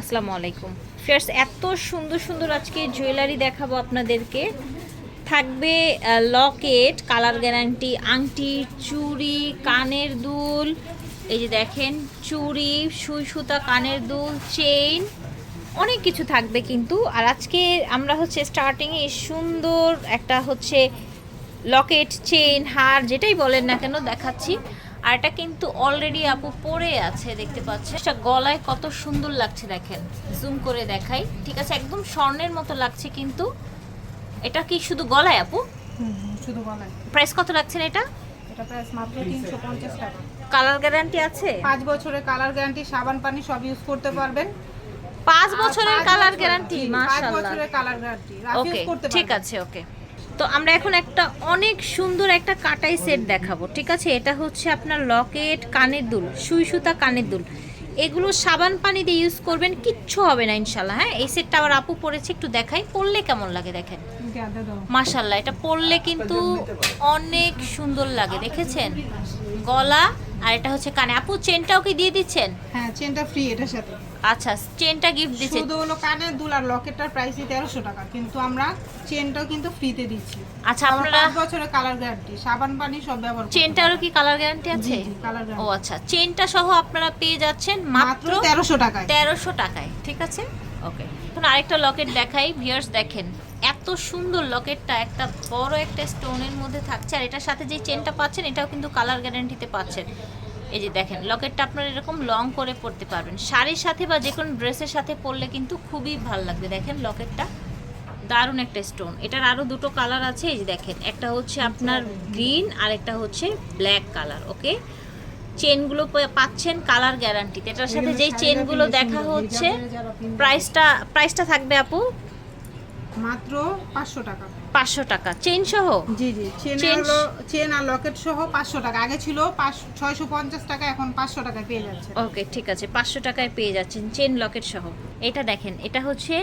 আসসালামু আলাইকুম। ফ্রেন্ডস এত সুন্দর সুন্দর আজকে জুয়েলারি দেখাবো আপনাদেরকে। থাকবে লকেট কালার গ্যারান্টি আংটি, চুড়ি, কানের দুল, এই যে দেখেন, চুড়ি, সুই সুতা, কানের দুল চেইন অনেক কিছু থাকবে কিন্তু। আর আজকে আমরা হচ্ছে স্টার্টিংয়ে সুন্দর একটা হচ্ছে লকেট চেইন হার, যেটাই বলেন না কেন, দেখাচ্ছি। আর এটা কিন্তু অলরেডি আপু পরে আছে দেখতে পাচ্ছেন। এটা গলায় কত সুন্দর লাগছে দেখেন। জুম করে দেখাই। ঠিক আছে একদম স্বর্ণের মতো লাগছে কিন্তু। এটা কি শুধু গলায় আপু? শুধু বলেন প্রাইস কত লাগছে এটা? এটা প্রাইস মাত্র তিনশো পঞ্চাশ টাকা। কালার গ্যারান্টি আছে? পাঁচ বছরের কালার গ্যারান্টি সাবান পানি সব ইউজ করতে পারবেন। পাঁচ বছরের কালার গ্যারান্টি জি, পাঁচ বছরের কালার গ্যারান্টি ওকে ঠিক আছে ওকে তো আমরা এখন একটা অনেক সুন্দর একটা কাটাই সেট দেখাবো, ঠিক আছে? এটা হচ্ছে আপনার লকেট কানের দুল, সুই সুতা কানের দুল। এগুলো সাবান পানি দিয়ে ইউজ করবেন, কিচ্ছু হবে না ইনশাল্লাহ হ্যাঁ? এই সেটটা আবার আপু পরেছে, একটু দেখাই। পরলে কেমন লাগে দেখেন? মাশাল্লাহ এটা পরলে কিন্তু অনেক সুন্দর লাগে, দেখেছেন? গলা আর এটা হচ্ছে কানে। আপু চেনটাও কি দিয়ে দিচ্ছেন? হ্যাঁ চেনটা ফ্রি এটার সাথে। আচ্ছা চেনটা গিফট দিচ্ছেন শুধু হলো কানের দুল আর লকেটটার প্রাইসই তেরোশো টাকা কিন্তু আমরা চেনটাও কিন্তু ফ্রিতে দিচ্ছি। আচ্ছা আমরা আপনারা পাঁচ বছরের কালার গ্যারান্টি সাবান পানি সব ব্যবহার চেনটারও কি কালার গ্যারান্টি আছে? কালার ও আচ্ছা চেনটা সহ আপনারা পেয়ে যাচ্ছেন মাত্র মাত্র তেরোশো টাকায়। তেরোশো টাকায় ঠিক আছে? ওকে এখন আরেকটা লকেট দেখাই ভিউয়ার্স দেখেন এত সুন্দর লকেটটা একটা বড় একটা স্টোনের মধ্যে থাকছে আর এটার সাথে যে চেনটা পাচ্ছেন এটাও কিন্তু কালার গ্যারান্টিতে পাচ্ছেন। এই যে দেখেন লকেটটা আপনারা এরকম লং করে পরতে পারবেন। শাড়ির সাথে বা যে কোনো ড্রেসের সাথে পরলে কিন্তু খুবই ভালো লাগবে। দেখেন লকেটটা দারুণ একটা স্টোন এটার আরও দুটো কালার আছে এই যে দেখেন একটা হচ্ছে আপনার গ্রিন আর একটা হচ্ছে ব্ল্যাক কালার ওকে চেনগুলো পাচ্ছেন কালার গ্যারান্টিতে এটার সাথে যেই চেনগুলো দেখা হচ্ছে প্রাইসটা প্রাইসটা থাকবে আপু? মাত্র পাঁচশো টাকা। পাঁচশো টাকা। চেন সহ? জি জি চেন চেন আর লকেট সহ পাঁচশো টাকা। আগে ছিল ছয়শো পঞ্চাশ টাকা এখন পাঁচশো টাকায় পেয়ে যাচ্ছে। ওকে ঠিক আছে পাঁচশো টাকায় পেয়ে যাচ্ছেন চেন লকেট সহ। এটা দেখেন এটা হচ্ছে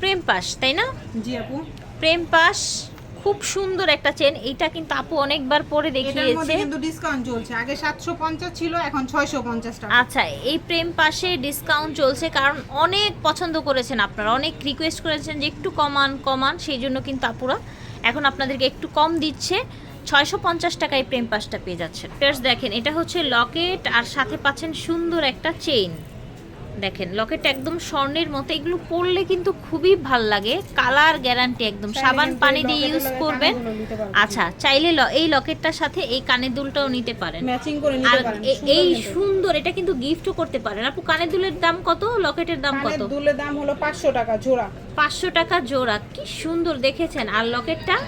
প্রেম পাস তাই না? জি আপু। প্রেম পাস খুব সুন্দর একটা চেন এইটা কিন্তু আপু অনেকবার পরে দেখিয়েছে। কিন্তু ডিসকাউন্ট চলছে। আগে সাতশো পঞ্চাশ ছিল এখন ছয়শো পঞ্চাশ টাকা। আচ্ছা এই প্রেম পাশে ডিসকাউন্ট চলছে কারণ অনেক পছন্দ করেছেন আপনারা। অনেক রিকোয়েস্ট করেছেন যে একটু কমান কমান সেই জন্য কিন্তু আপুরা এখন আপনাদেরকে একটু কম দিচ্ছে। ছয়শো পঞ্চাশ টাকায় প্রেম পাসটা পেয়ে যাচ্ছেন। ফেরস দেখেন এটা হচ্ছে লকেট আর সাথে পাচ্ছেন সুন্দর একটা চেইন দেখেন লকেট একদম স্বর্ণের মতো। এগুলো পরলে কিন্তু খুবই ভালো লাগে। কালার গ্যারান্টি একদম। সাবান পানি দিয়ে ইউজ করবেন। আচ্ছা চাইলে ল- এই লকেটটার সাথে এই কানের দুলটাও নিতে পারেন। ম্যাচিং করে আর নিতে পারেন এই সুন্দর এটা কিন্তু গিফটও করতে পারেন। আপু কানের দুলের দাম কত? লকেটের দাম কত? দুলের দাম হলো পাঁচশো টাকা জোড়া। পাঁচশো টাকা জোড়া। কি সুন্দর দেখেছেন। আর লকেটটা?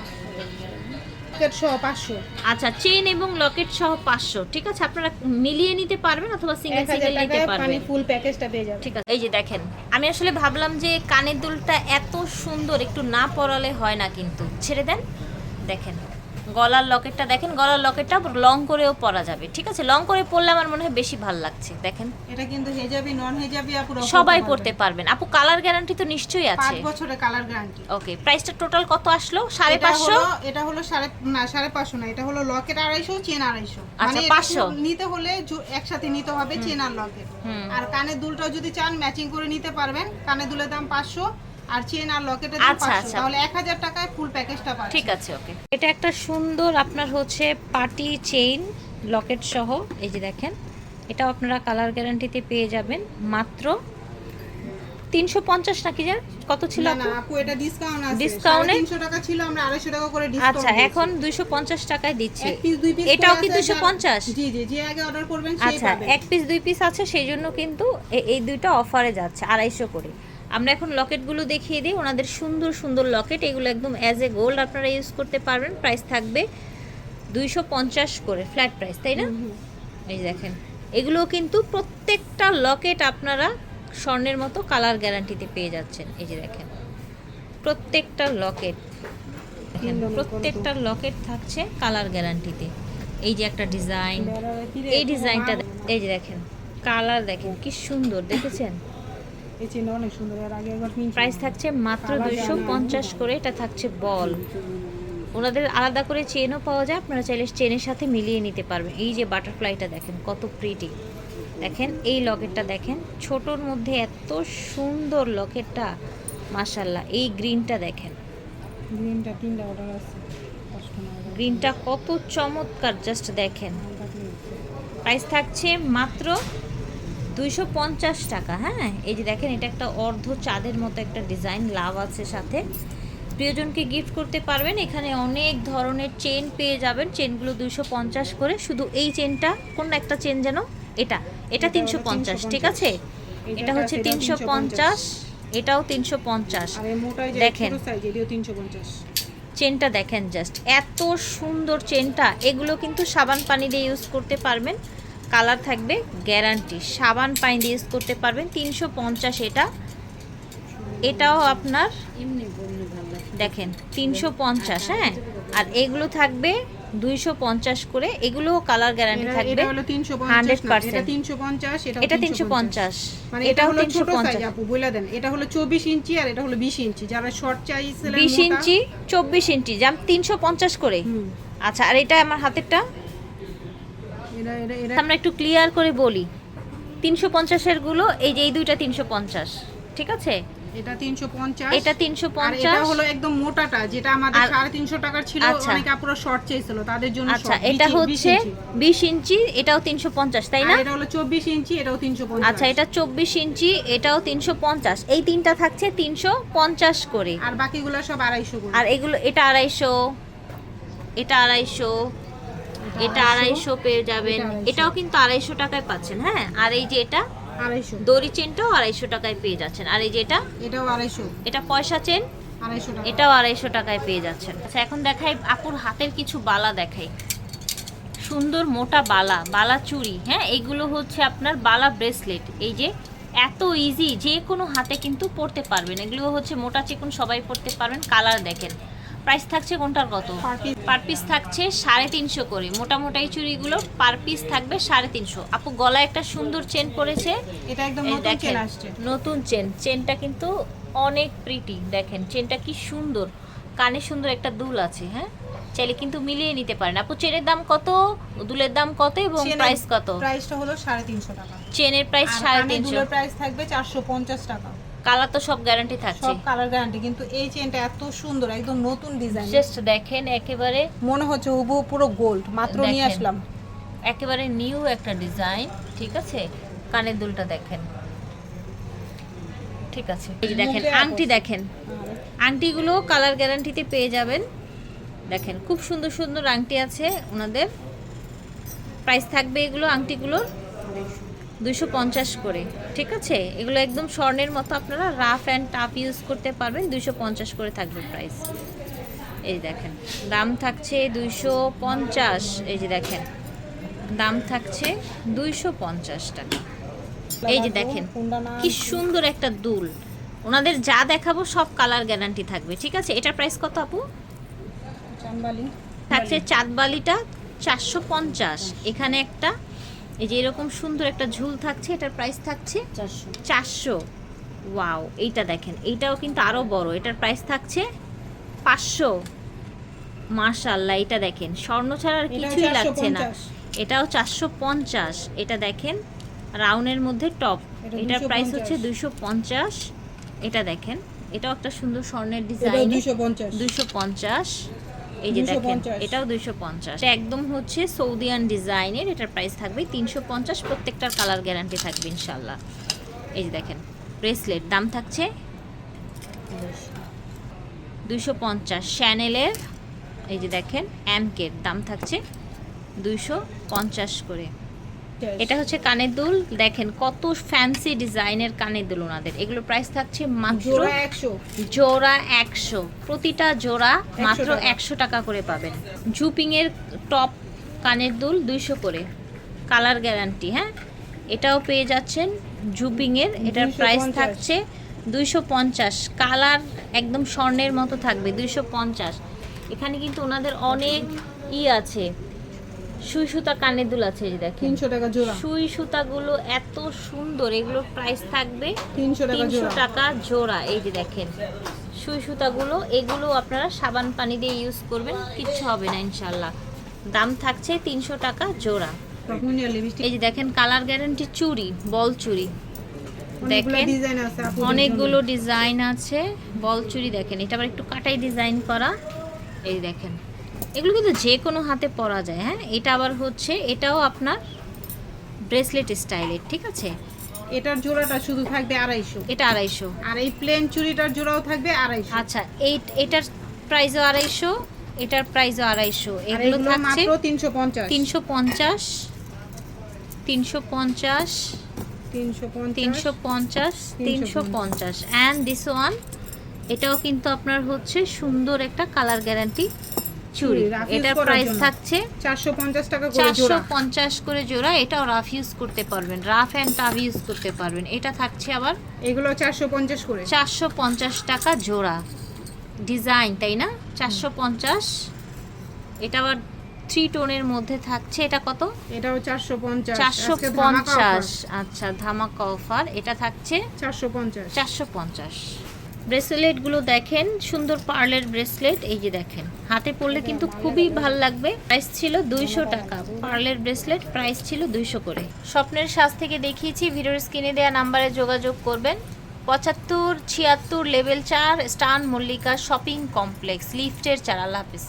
লকেট সহ পাঁচশো। আচ্ছা চেন এবং লকেট সহ পাঁচশো। ঠিক আছে আপনারা মিলিয়ে নিতে পারবেন অথবা সিঙ্গেল সিঙ্গেল নিতে পারবেন। মানে ফুল প্যাকেজটা পেয়ে যাবে। ঠিক আছে এই যে দেখেন আমি আসলে ভাবলাম যে কানের দুলটা এত সুন্দর একটু না পরালে হয় না কিন্তু। ছেড়ে দেন দেখেন। গলার লকেটটা দেখেন গলার লকেটটা লং করেও পরা যাবে। ঠিক আছে? লং করে পরলে আমার মনে হয় বেশি ভালো লাগছে দেখেন। এটা কিন্তু হেজাবি নন হেজাবি আপু সবাই পড়তে পারবেন। আপু কালার গ্যারান্টি তো নিশ্চয়ই আছে। বছরের কালার গ্যারান্টি ওকে প্রাইসটা টোটাল কত আসলো? সাড়ে পাঁচশো এটা পাঁচশো? হলো এটা হলো সাড়ে না সাড়ে পাঁচশো না এটা হলো লকেট আড়াইশো চেন আড়াইশো। আচ্ছা, এটা 500 নিতে হলে একসাথে নিতে হবে চেন আর লকেট। আর কানের দুলটাও যদি চান ম্যাচিং করে নিতে পারবেন। কানের দুলের দাম পাঁচশো আর চেন আর লকেটের দাম আচ্ছা, পাঁচশো। আচ্ছা। তাহলে এক হাজার টাকায় ফুল প্যাকেজটা পাচ্ছেন ঠিক আছে ওকে। এটা একটা সুন্দর আপনার হচ্ছে পার্টি চেইন লকেট সহ এই যে দেখেন। এটাও আপনারা কালার গ্যারান্টিতে পেয়ে যাবেন। মাত্র তিনশো পঞ্চাশ নাকি যা? কত ছিল না আপু? এটা ডিসকাউন্ট আছে। এ? তিনশো টাকা ছিল আমরা আড়াইশো টাকা করে ডিসকাউন্ট আচ্ছা এখন দুইশো পঞ্চাশ টাকায় দিচ্ছে। এটাও কি আছে, দুইশো যার- পঞ্চাশ? জি জি যে আগে অর্ডার করবেন সেই আচ্ছা এক পিস দুই পিস আছে সেই জন্য কিন্তু এই দুইটা অফারে যাচ্ছে আড়াইশো করে। আমরা এখন লকেটগুলো দেখিয়ে দিই। ওনাদের সুন্দর সুন্দর লকেট। এগুলো একদম অ্যাজ এ গোল্ড আপনারা ইউজ করতে পারবেন। প্রাইস থাকবে দুইশো পঞ্চাশ করে ফ্ল্যাট প্রাইস তাই না? এই যে দেখেন। এগুলো কিন্তু প্রত্যেকটা লকেট আপনারা স্বর্ণের মতো কালার গ্যারান্টিতে পেয়ে যাচ্ছেন। এই যে দেখেন। প্রত্যেকটা লকেট প্রত্যেকটা লকেট থাকছে কালার গ্যারান্টিতে এই যে একটা ডিজাইন এই ডিজাইনটা এই যে দেখেন। কালার দেখেন কি সুন্দর দেখেছেন? এই চেন অনেক সুন্দর এর আগে একবার প্রাইস থাকছে মাত্র দুইশো পঞ্চাশ করে এটা থাকছে বল। ওনাদের আলাদা করে চেনও পাওয়া যায় আপনারা চাইলে চেনের সাথে মিলিয়ে নিতে পারবেন। এই যে বাটারফ্লাইটা দেখেন কত প্রিটি দেখেন এই লকেটটা দেখেন ছোটোর মধ্যে এত সুন্দর লকেটটা মাশাল্লাহ এই গ্রিনটা দেখেন। গ্রিনটা তিনটা অর্ডার আছে গ্রিনটা কত চমৎকার জাস্ট দেখেন। প্রাইস থাকছে মাত্র দুইশো পঞ্চাশ টাকা হ্যাঁ? এই যে দেখেন এটা একটা অর্ধ চাঁদের মতো একটা ডিজাইন লাভ আছে সাথে। প্রিয়জনকে গিফট করতে পারবেন এখানে অনেক ধরনের চেন পেয়ে যাবেন। চেনগুলো দুইশো পঞ্চাশ করে শুধু এই চেনটা কোন একটা চেন যেন? এটা এটা তিনশো পঞ্চাশ ঠিক আছে? এটা হচ্ছে তিনশো পঞ্চাশ। এটাও তিনশো পঞ্চাশ। দেখেন। ছোট সাইজ এটিও 350 চেনটা দেখেন জাস্ট এত সুন্দর চেনটা এগুলো কিন্তু সাবান পানি দিয়ে ইউজ করতে পারবেন। কালার থাকবে গ্যারান্টি। সাবান দিয়ে ইউজ করতে পারবেন তিনশো পঞ্চাশ এটা। এটাও আপনার দেখেন তিনশো পঞ্চাশ হ্যাঁ? আর এগুলো থাকবে দুইশো পঞ্চাশ করে এগুলোও কালার গ্যারান্টি থাকবে এটা হলো 350 হান্ড্রেড এটা পার্সেন্ট। 350 এটা তিনশো পঞ্চাশ। মানে এটা হলো ছোট সাইজ আপু বলে দেন? এটা হলো 24 ইঞ্চি আর এটা হলো 20 ইঞ্চি। যারা শর্ট বিশ ইঞ্চি চব্বিশ ইঞ্চি যাম তিনশো পঞ্চাশ করে। আচ্ছা আর এটা আমার হাতেরটা? আমরা একটু ক্লিয়ার করে বলি। তিনশো পঞ্চাশেরগুলো এই যে এই দুইটা তিনশো পঞ্চাশ ঠিক আছে? এটা 350 এটা তিনশো এটা পঞ্চাশ হলো একদম মোটাটা যেটা আমাদের আর- 350 টাকার ছিল আচ্ছা। অনেকে আপুরা শর্ট চাইছিল তাদের জন্য আচ্ছা এটা হচ্ছে ইঞ্চি। বিশ ইঞ্চি এটাও তিনশো পঞ্চাশ তাই না? এটা হলো 24 ইঞ্চি এটাও 350 আচ্ছা এটা চব্বিশ ইঞ্চি এটাও তিনশো পঞ্চাশ এই তিনটা থাকছে তিনশো পঞ্চাশ করে। আর বাকিগুলো সব 250 করে। আর এগুলো এটা আড়াইশো এটা আড়াইশো এটা আড়াইশো। পেয়ে যাবেন। এটাও কিন্তু আড়াইশো টাকায় পাচ্ছেন হ্যাঁ? আর এই যে এটা 250 দড়ি চেনটাও আড়াইশো টাকায় পেয়ে যাচ্ছেন। আর এই যে এটা এটাও 250 এটা পয়সা চেন এটাও আড়াইশো টাকায় পেয়ে যাচ্ছেন। আচ্ছা এখন দেখাই আপুর হাতের কিছু বালা দেখাই। সুন্দর মোটা বালা বালা চুড়ি হ্যাঁ? এগুলো হচ্ছে আপনার বালা ব্রেসলেট। এই যে এত ইজি যে কোনো হাতে কিন্তু পরতে পারবেন। এগুলো হচ্ছে মোটা চিকুন সবাই পরতে পারবেন। কালার দেখেন। প্রাইস থাকছে কোনটার কত? পার পিস থাকছে সাড়ে তিনশো করে। মোটা মোটা এই চুড়িগুলো পার পিস থাকবে সাড়ে তিনশো। আপু গলায় একটা সুন্দর চেন পরেছে এটা একদম নতুন দেখেন নতুন চেন চেনটা কিন্তু অনেক প্রিটি দেখেন। চেনটা কি সুন্দর। কানে সুন্দর একটা দুল আছে হ্যাঁ? চাইলে কিন্তু মিলিয়ে নিতে পারেন। আপু চেনের দাম কত? দুলের দাম কত এবং প্রাইস কত? প্রাইসটা হলো 350 টাকা। চেনের প্রাইস সাড়ে তিনশো। প্রাইস থাকবে 450 টাকা। কালার তো সব গ্যারান্টি থাকছে। সব কালার গ্যারান্টি কিন্তু এই চেনটা এত সুন্দর একদম নতুন ডিজাইন জাস্ট দেখেন একেবারে মনে হচ্ছে হুবহু পুরো গোল্ড মাত্র নিয়ে আসলাম। একেবারে নিউ একটা ডিজাইন ঠিক আছে? কানের দুলটা দেখেন। ঠিক আছে। এই দেখেন আংটি দেখেন। আংটিগুলো কালার গ্যারান্টিতে পেয়ে যাবেন। দেখেন খুব সুন্দর সুন্দর আংটি আছে ওনাদের। প্রাইস থাকবে এগুলো আংটিগুলো দুইশো পঞ্চাশ করে ঠিক আছে? এগুলো একদম স্বর্ণের মতো আপনারা রাফ অ্যান্ড টাফ ইউজ করতে পারবেন দুইশো পঞ্চাশ করে থাকবে প্রাইস এই দেখেন দাম থাকছে দুইশো পঞ্চাশ এই যে দেখেন দাম থাকছে দুইশো পঞ্চাশ টাকা। এই যে দেখেন কি সুন্দর একটা দুল। ওনাদের যা দেখাবো সব কালার গ্যারান্টি থাকবে ঠিক আছে? এটার প্রাইস কত আপু? থাকছে চাঁদবালিটা চারশো পঞ্চাশ। এখানে একটা এই যে এরকম সুন্দর একটা ঝুল থাকছে এটার প্রাইস থাকছে 400 চারশো। ওয়াও এইটা দেখেন এইটাও কিন্তু আরও বড় এটার প্রাইস থাকছে পাঁচশো। মার্শাল্লাহ এটা দেখেন স্বর্ণ ছাড়া আর কিছুই লাগছে না। এটাও চারশো পঞ্চাশ এটা দেখেন রাউনের মধ্যে টপ এটার প্রাইস হচ্ছে 250 দুইশো পঞ্চাশ। এটা দেখেন এটাও একটা সুন্দর স্বর্ণের ডিজাইন 250 দুইশো পঞ্চাশ। এই যে দেখেন এটাও দুইশো পঞ্চাশ। একদম হচ্ছে সৌদিয়ান ডিজাইনের এটার প্রাইস থাকবে তিনশো পঞ্চাশ প্রত্যেকটার কালার গ্যারান্টি থাকবে ইনশাল্লাহ এই যে দেখেন ব্রেসলেট দাম থাকছে দুইশো পঞ্চাশ। শ্যানেলের এই যে দেখেন অ্যামকের দাম থাকছে দুইশো পঞ্চাশ করে। এটা হচ্ছে কানের দুল। দেখেন কত ফ্যান্সি ডিজাইনের কানের দুল ওনাদের। এগুলো প্রাইস থাকছে মাত্র জোড়া 100 জোড়া একশো। প্রতিটা জোড়া মাত্র একশো টাকা করে পাবেন। জুপিং এর টপ কানের দুল দুইশো করে। কালার গ্যারান্টি হ্যাঁ? এটাও পেয়ে যাচ্ছেন জুপিং এর এটার প্রাইস থাকছে দুইশো পঞ্চাশ। কালার একদম স্বর্ণের মতো থাকবে দুইশো পঞ্চাশ। এখানে কিন্তু ওনাদের অনেক ই আছে। সুই সুতা কানের দুল আছে এই যে দেখেন। 300 টাকা জোড়া। সুই সুতাগুলো এত সুন্দর এগুলোর প্রাইস থাকবে 300 টাকা জোড়া। টাকা জোড়া এই যে দেখেন। সুই সুতাগুলো এগুলো আপনারা সাবান পানি দিয়ে ইউজ করবেন কিচ্ছু হবে না ইনশাল্লাহ দাম থাকছে তিনশো টাকা জোড়া। এই যে দেখেন কালার গ্যারান্টি চুড়ি বল চুড়ি। দেখেন ডিজাইন আছে অনেকগুলো ডিজাইন আছে বল চুড়ি দেখেন। এটা আবার একটু কাটাই ডিজাইন করা। এই দেখেন। এগুলো কিন্তু যে কোনো হাতে পরা যায় হ্যাঁ? এটা আবার হচ্ছে এটাও আপনার ব্রেসলেট স্টাইলের ঠিক আছে? এটার জোড়াটা শুধু থাকবে আড়াইশো। এটা আড়াইশো। আর এই প্লেন চুড়িটার জোড়াও থাকবে আড়াইশো। আচ্ছা এই এটার প্রাইসও আড়াইশো এটার প্রাইসও আড়াইশো। এগুলো থাকছে তিনশো পঞ্চাশ। তিনশো পঞ্চাশ তিনশো পঞ্চাশ তিনশো তিনশো পঞ্চাশ তিনশো পঞ্চাশ। অ্যান্ড দিস ওয়ান এটাও কিন্তু আপনার হচ্ছে সুন্দর একটা কালার গ্যারান্টি চুড়ি। এটার প্রাইস। থাকছে চারশো পঞ্চাশ টাকা করে চারশো জোড়া পঞ্চাশ করে জোড়া এটাও রাফ ইউজ করতে পারবেন। রাফ অ্যান্ড টাফ ইউজ করতে পারবেন। এটা থাকছে আবার এগুলো চারশো পঞ্চাশ করে। চারশো পঞ্চাশ টাকা জোড়া। ডিজাইন তাই না? চারশো পঞ্চাশ। এটা আবার থ্রি টোনের মধ্যে থাকছে। এটা কত? এটাও চারশো পঞ্চাশ। চারশো পঞ্চাশ। আচ্ছা ধামাকা অফার এটা থাকছে চারশো পঞ্চাশ। চারশো পঞ্চাশ। ব্রেসলেটগুলো দেখেন, সুন্দর পার্লের ব্রেসলেট, এই যে দেখেন। হাতে পড়লে কিন্তু খুবই ভালো লাগবে। প্রাইস ছিল দুইশো টাকা। পার্লের ব্রেসলেট প্রাইস ছিল দুইশো করে। স্বপ্নের সাজ থেকে দেখিয়েছি, ভিডিওর স্ক্রিনে দেওয়া নাম্বারে যোগাযোগ করবেন। পঁচাত্তর ছিয়াত্তর লেভেল চার, স্টান মল্লিকা শপিং কমপ্লেক্স, লিফটের চার, আল্লাহ হাফিজ।